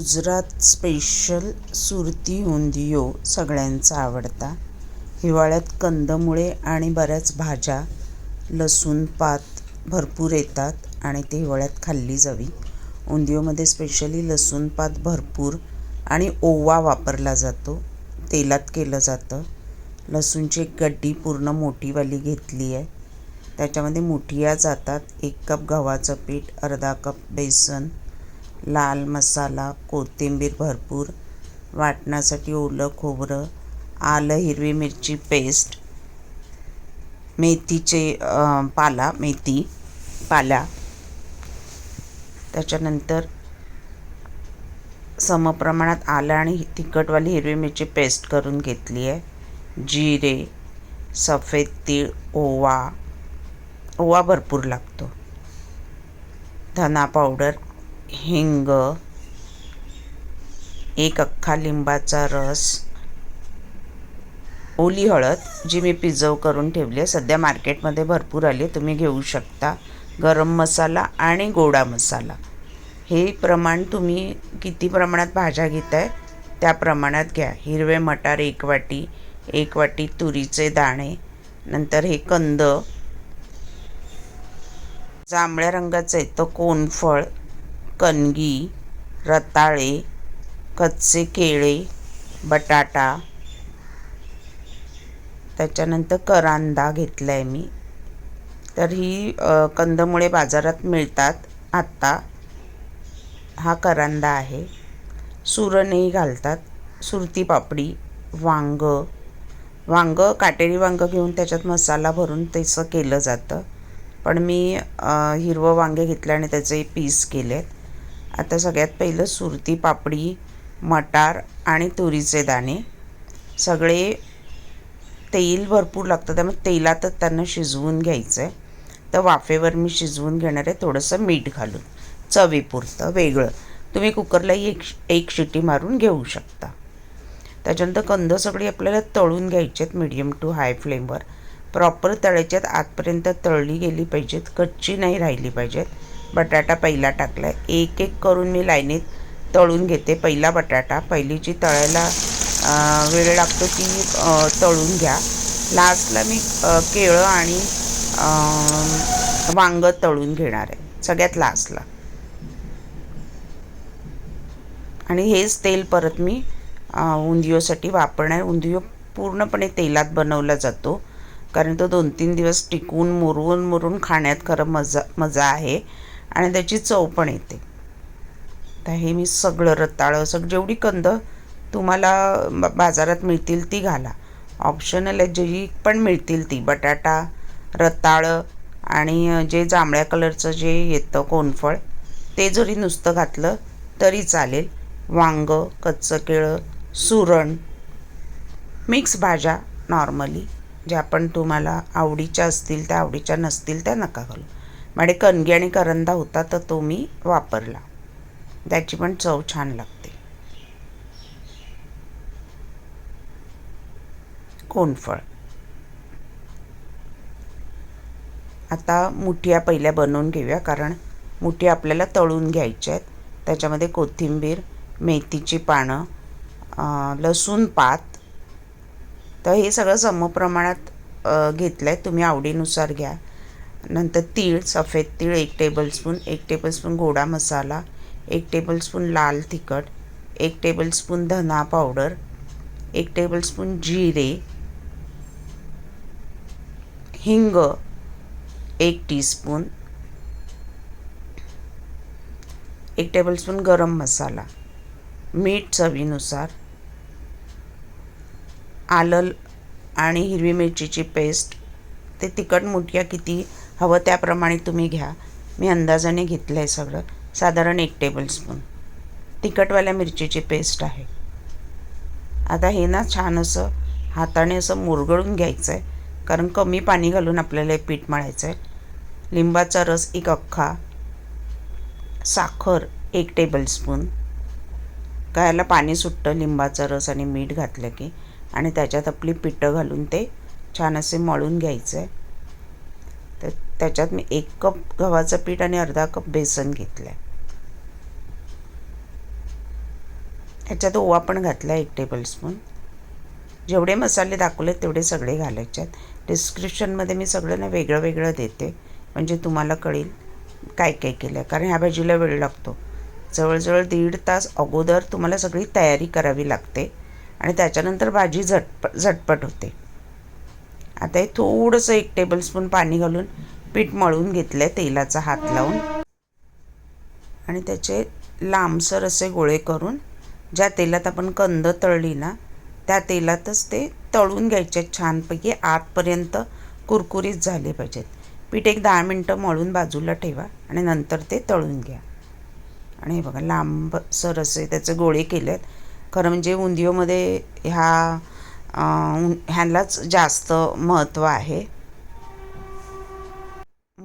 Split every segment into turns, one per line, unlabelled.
Gujarat special Surti undhiyo सगळ्यांचा आवडता. हिवाळ्यात कंदमुळे आणि बऱ्याच भाज्या लसूण पात भरपूर येतात आणि ते हिवाळ्यात खाल्ली जावी. उंधियोमध्ये स्पेशली लसूण पात भरपूर आणि ओवा वापरला जातो. तेलात केलं जातं. लसूणची एक गड्डी पूर्ण मोठीवाली घेतली आहे. त्याच्यामध्ये मुठिया जातात. एक कप गव्हाचं पीठ अर्धा कप बेसन लाल मसाला कोथिंबीर भरपूर वाटण्यासाठी ओलं खोबरं आलं हिरवी मिरची पेस्ट मेथीचे पाला मेथी पाला. त्याच्यानंतर समप्रमाणात आलं आणि तिखटवाली हिरवी मिरची पेस्ट करून घेतली आहे. जिरे सफेद तीळ ओवा. ओवा भरपूर लागतो. धना पावडर हिंग एक अख्खा लिंबाचा रस ओली हळद जी मी पिजव करून ठेवली आहे. सध्या मार्केटमध्ये भरपूर आली आहे. तुम्ही घेऊ शकता. गरम मसाला आणि गोडा मसाला. हे प्रमाण तुम्ही किती प्रमाणात भाज्या घेताय त्या प्रमाणात घ्या. हिरवे मटार एक वाटी एक वाटी तुरीचे दाणे नंतर हे कंद. जांभळ्या रंगाचं आहे तर कोनफळ. कणगी रताळे कच्चे केळे बटाटा. त्याच्यानंतर करांदा घेतला आहे मी. तर ही कंदमुळे बाजारात मिळतात आत्ता हा करांदा आहे. सुरणही घालतात. सुरती पापडी वांग. वांग काटेरी वांग घेऊन त्याच्यात मसाला भरून तसं केलं जातं. पण मी हिरवं वांगे घेतलं आणि त्याचे पीस केले आहेत आता सगळ्यात पहिलं सुरती पापडी मटार आणि तुरीचे दाणे. सगळे तेल भरपूर लागतं त्यामुळे तेलातच त्यांना शिजवून घ्यायचं आहे तर वाफेवर मी शिजवून घेणार आहे थोडंसं मीठ घालून. चवीपुरतं वेगळं. तुम्ही कुकरलाही एक एक शिटी मारून घेऊ शकता. त्याच्यानंतर कंद सगळी आपल्याला तळून घ्यायचे आहेत मिडियम टू हाय फ्लेमवर प्रॉपर तळायच्यात आतपर्यंत तळली गेली पाहिजेत कच्ची नाही राहिली पाहिजेत. बटाटा पहिला टाकला आहे एक एक करून मी लाईनीत तळून घेते. पहिला बटाटा पहिलीची तळायला वेळ लागतो ती तळून घ्या. लास्टला मी केळं आणि वांग तळून घेणार आहे. सगळ्यात लास्टला. आणि हेच तेल परत मी उंदियोसाठी वापरणार. उंदियो पूर्णपणे तेलात बनवला जातो. कारण तो दोन तीन दिवस टिकून मुरवून मुरून खाण्यात खरं मजा मजा आहे. आणि त्याची चव पण येते. तर हे मी सगळं रताळं सग जेवढी कंद तुम्हाला बाजारात मिळतील ती घाला. ऑप्शनल आहे जी पण मिळतील ती. बटाटा रताळं आणि जे जांभळ्या कलरचं जे येतं कोनफळ ते जरी नुसतं घातलं तरी चालेल. वांग कच्चं केळं सुरण मिक्स भाज्या नॉर्मली ज्या पण तुम्हाला आवडीच्या असतील त्या आवडीच्या नसतील त्या नका घालू. म्हणजे कणगी आणि करंदा होता तर तो मी वापरला. त्याची पण चव छान लागते. कोनफळ आता मुठिया पहिल्या बनवून घेऊया कारण मुठी आपल्याला तळून घ्यायच्या आहेत. त्याच्यामध्ये कोथिंबीर मेथीची पानं लसूण पात. तर हे सगळं समप्रमाणात घेतलं आहे तुम्ही आवडीनुसार घ्या. नंतर तीळ सफेद तीळ एक टेबलस्पून एक टेबलस्पून गोडा मसाला एक टेबलस्पून लाल तिखट एक टेबलस्पून धना पावडर एक टेबलस्पून जिरे हिंग एक टीस्पून एक टेबलस्पून गरम मसाला मीठ चवीनुसार आलं आणि हिरवी मिरचीची पेस्ट ते तिखट मुठ्या किती हवं त्याप्रमाणे तुम्ही घ्या. मी अंदाजाने घेतलं आहे सगळं. साधारण एक टेबलस्पून तिखटवाल्या मिरचीची पेस्ट आहे. आता हे ना छान असं हाताने असं मुरगळून घ्यायचं आहे कारण कमी पाणी घालून आपल्याला हे पीठ मळायचं आहे लिंबाचा रस एक अख्खा. साखर एक टेबलस्पून कायला पाणी सुटतं लिंबाचा रस आणि मीठ घातलं की. आणि त्याच्यात आपली पिठं घालून ते छान असे मळून घ्यायचं आहे त्याच्यात मी एक कप गव्हाचं पीठ आणि अर्धा कप बेसन घेतलं आहे ह्याच्यात ओवा पण घातला एक टेबलस्पून जेवढे मसाले दाखवले तेवढे सगळे घालायचे आहेत डिस्क्रिप्शनमध्ये मी सगळं ना वेगळं वेगळं देते. म्हणजे तुम्हाला कळेल काय काय केलं आहे कारण ह्या भाजीला वेळ लागतो. जवळजवळ दीड तास अगोदर तुम्हाला सगळी तयारी करावी लागते. आणि त्याच्यानंतर भाजी झटप झटपट होते. आता हे थोडंसं एक टेबलस्पून पाणी घालून पीठ मळून घेतलं आहे तेलाचा हात लावून. आणि त्याचे लांबसर असे गोळे करून ज्या तेलात आपण कंद तळली ना त्या तेलातच ते तळून घ्यायचे. छानपैकी आतपर्यंत कुरकुरीत झाले पाहिजेत. पीठ एक दहा मिनटं मळून बाजूला ठेवा आणि नंतर ते तळून घ्या. आणि हे बघा लांबसर असे त्याचे गोळे केले आहेत खरं म्हणजे उंदिओमध्ये ह्या ह्यालाच जास्त महत्त्व आहे.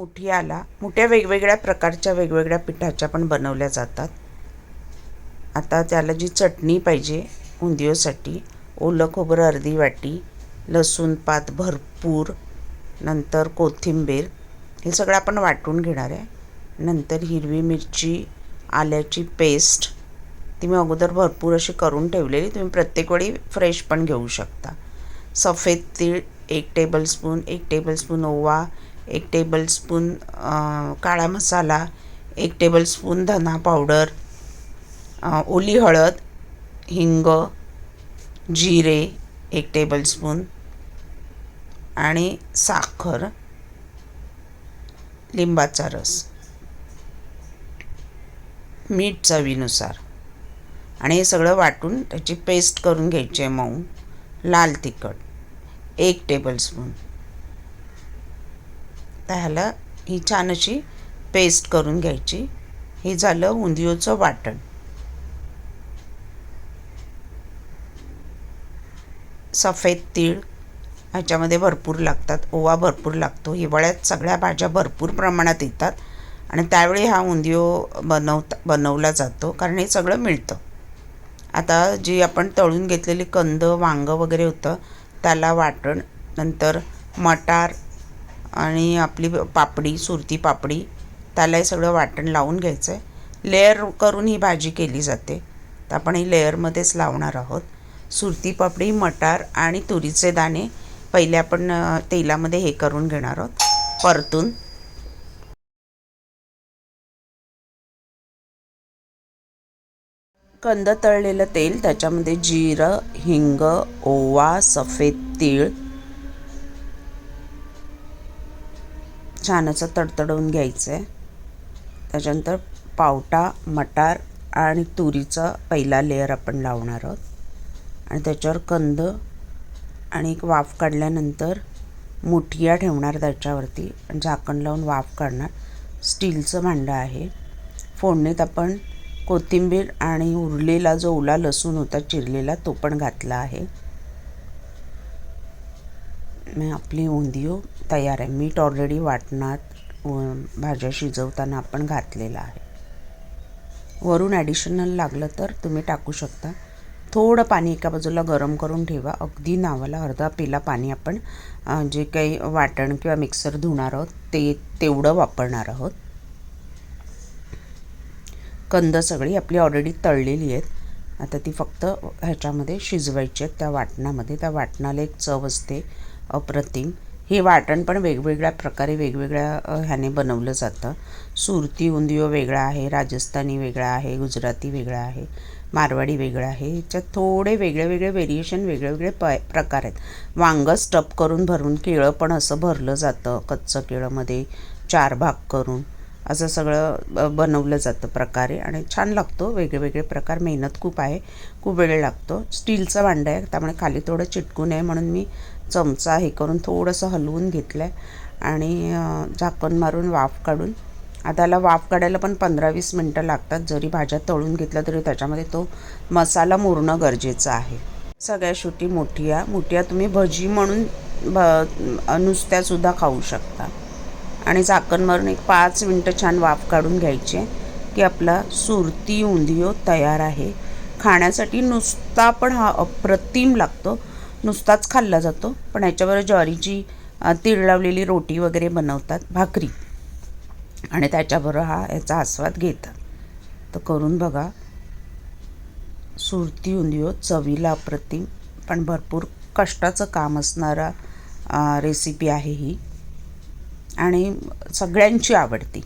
मुठियाला मुठ्या वेगवेगळ्या प्रकारच्या वेगवेगळ्या पिठाच्या पण बनवल्या जातात. आता त्याला जी चटणी पाहिजे उंदिओसाठी ओलं खोबरं अर्धी वाटी लसूण पात भरपूर नंतर कोथिंबीर हे सगळं आपण वाटून घेणार आहे. नंतर हिरवी मिरची आल्याची पेस्ट ती मी अगोदर भरपूर अशी करून ठेवलेली तुम्ही प्रत्येक वेळी फ्रेश पण घेऊ शकता. सफेद तीळ एक टेबलस्पून एक टेबलस्पून ओवा एक टेबलस्पून काळा मसाला एक टेबलस्पून धना पावडर ओली हळद हिंग जिरे एक टेबलस्पून आणि साखर लिंबाचा रस. मीठ चवीनुसार आणि हे सगळं वाटून त्याची पेस्ट करून घ्यायची आहे मऊ. लाल तिखट. एक टेबलस्पून आता ह्याला ही छान अशी पेस्ट करून घ्यायची. हे झालं उंदिओचं वाटण. सफेद तीळ ह्याच्यामध्ये भरपूर लागतात. ओवा भरपूर लागतो. हिवाळ्यात सगळ्या भाज्या भरपूर प्रमाणात येतात. आणि त्यावेळी हा उंदियो बनवता बनवला जातो. कारण हे सगळं मिळतं. आता जी आपण तळून घेतलेली कंद वांगं वगैरे होतं त्याला वाटण नंतर मटार आणि आपली पापडी सुरती पापडी त्यालाही सगळं वाटण लावून घ्यायचं आहे लेअर करून ही भाजी केली जाते. तर आपण ही लेअरमध्येच लावणार आहोत. सुरती पापडी मटार आणि तुरीचे दाणे पहिले आपण तेलामध्ये हे करून घेणार आहोत. परतून कंद तळलेलं तेल त्याच्यामध्ये जिरं हिंग ओवा सफेद तीळ छान असं तडतडवून घ्यायचं आहे त्याच्यानंतर पावटा मटार आणि तुरीचा पहिला लेअर आपण लावणार आहोत. आणि त्याच्यावर कंद आणि एक वाफ काढल्यानंतर मुठिया ठेवणार त्याच्यावरती. आणि झाकण लावून वाफ काढणार. स्टीलचं भांडं आहे. फोडणीत आपण कोथिंबीर आणि उरलेला जो ओला लसूण होता चिरलेला तो पण घातला आहे. आपली उंदिओ तयार आहे मीठ ऑलरेडी वाटणात भाज्या शिजवताना आपण घातलेलं आहे. वरून ॲडिशनल लागलं तर तुम्ही टाकू शकता. थोडं पाणी एका बाजूला गरम करून ठेवा. अगदी नावाला अर्धा पेला पाणी आपण जे काही वाटण किंवा मिक्सर धुणार आहोत ते तेवढं वापरणार आहोत. कंद सगळी आपली ऑलरेडी तळलेली आहेत. आता ती फक्त ह्याच्यामध्ये शिजवायची आहेत. त्या वाटणामध्ये त्या वाटणाला एक चव असते. अप्रतिम. हे वाटण पण वेगवेगळ्या प्रकारे वेगवेगळ्या ह्याने बनवलं जातं. सुरती उंदियो वेगळा आहे राजस्थानी वेगळा आहे गुजराती वेगळा आहे मारवाडी वेगळा आहे. ह्याच्यात थोडे वेगळे वेगळे व्हेरिएशन वेगळेवेगळे प प्रकार आहेत. वांगं स्टप करून भरून केळं पण असं भरलं जातं कच्चं केळंमध्ये चार भाग करून. असं सगळं बनवलं जातं प्रकारे. आणि छान लागतो वेगळेवेगळे प्रकार. मेहनत खूप आहे खूप वेळ लागतो. स्टीलचं भांडं आहे त्यामुळे खाली थोडं चिटकून आहे म्हणून मी चमचा हे करून थोडंसं हलवून घेतलं आहे आणि झाकण मारून वाफ काढून. आता त्याला वाफ काढायला पण पंधरा वीस मिनटं लागतात. जरी भाज्या तळून घेतल्या तरी त्याच्यामध्ये तो मसाला मुरणं गरजेचं आहे. सगळ्या शेवटी मोठिया मुठिया तुम्ही भजी म्हणून भ नुसत्यासुद्धा खाऊ शकता. आणि झाकण मारून एक पाच मिनटं छान वाफ काढून घ्यायचे की आपला सुरती उंदियो तयार आहे. खाण्यासाठी नुसता पण हा अप्रतिम लागतो. नुसताच खाल्ला जातो पण याच्याबरोबर ज्वारीची तीळ लावलेली रोटी वगैरे बनवतात भाकरी. आणि त्याच्याबरोबर हा याचा आस्वाद घेतात. तर करून बघा. सुरती उंदिओ चवीला अप्रतिम पण भरपूर कष्टाचं काम असणारा रेसिपी आहे ही. आणि सगळ्यांची आवडती.